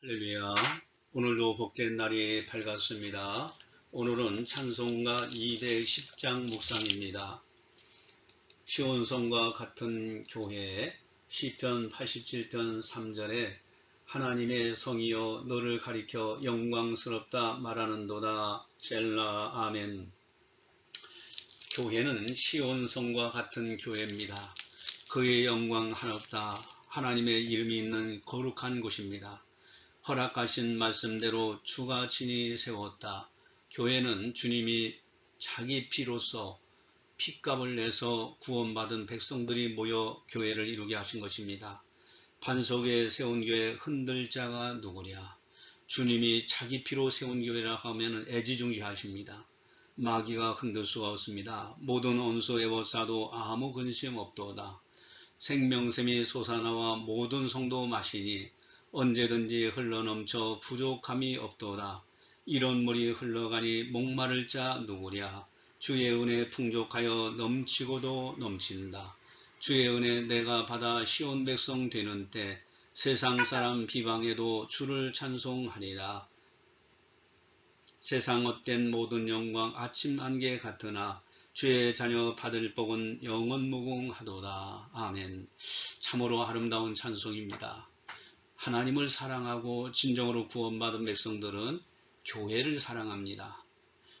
할렐루야. 오늘도 복된 날이 밝았습니다. 오늘은 찬송가 210장 묵상입니다. 시온성과 같은 교회 시편 87편 3절에 하나님의 성이여 너를 가리켜 영광스럽다 말하는도다 셀라 아멘 교회는 시온성과 같은 교회입니다. 그의 영광 하나없다. 하나님의 이름이 있는 거룩한 곳입니다. 허락하신 말씀대로 주가 친히 세웠다. 교회는 주님이 자기 피로써 피값을 내서 구원받은 백성들이 모여 교회를 이루게 하신 것입니다. 반석에 세운 교회 흔들 자가 누구랴? 주님이 자기 피로 세운 교회라 하면 애지중지하십니다. 마귀가 흔들 수가 없습니다. 모든 온수 에워싸도 아무 근심 없도다. 생명샘이 솟아나와 모든 성도 마시니 언제든지 흘러넘쳐 부족함이 없도다. 이런 물이 흘러가니 목마를 자 누구랴. 주의 은혜 풍족하여 넘치고도 넘친다. 주의 은혜 내가 받아 시온 백성 되는 때 세상 사람 비방에도 주를 찬송하리라. 세상 헛된 모든 영광 아침 안개 같으나 주의 자녀 받을 복은 영원 무궁하도다. 아멘. 참으로 아름다운 찬송입니다. 하나님을 사랑하고 진정으로 구원받은 백성들은 교회를 사랑합니다.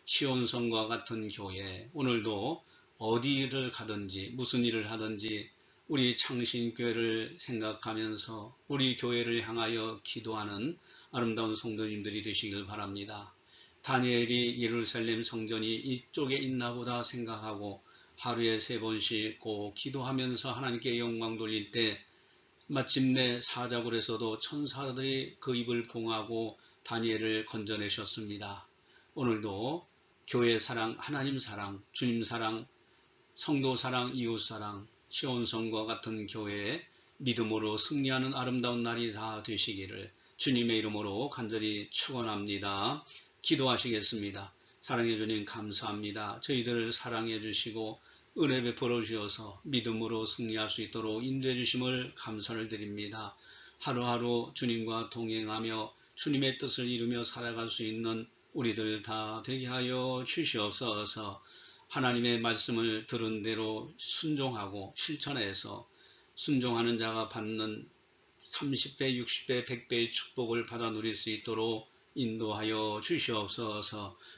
시온성과 같은 교회, 오늘도 어디를 가든지 무슨 일을 하든지 우리 창신교회를 생각하면서 우리 교회를 향하여 기도하는 아름다운 성도님들이 되시길 바랍니다. 다니엘이 예루살렘 성전이 이쪽에 있나 보다 생각하고 하루에 세 번씩 꼭 기도하면서 하나님께 영광 돌릴 때 마침내 사자굴에서도 천사들이 그 입을 봉하고 다니엘을 건져내셨습니다. 오늘도 교회 사랑, 하나님 사랑, 주님 사랑, 성도 사랑, 이웃 사랑, 시온성과 같은 교회에 믿음으로 승리하는 아름다운 날이 다 되시기를 주님의 이름으로 간절히 축원합니다. 기도하시겠습니다. 사랑해 주님 감사합니다. 저희들을 사랑해 주시고 은혜 베풀어 주셔서 믿음으로 승리할 수 있도록 인도해 주심을 감사를 드립니다. 하루하루 주님과 동행하며 주님의 뜻을 이루며 살아갈 수 있는 우리들 다 되게 하여 주시옵소서 하나님의 말씀을 들은 대로 순종하고 실천해서 순종하는 자가 받는 30배, 60배, 100배의 축복을 받아 누릴 수 있도록 인도하여 주시옵소서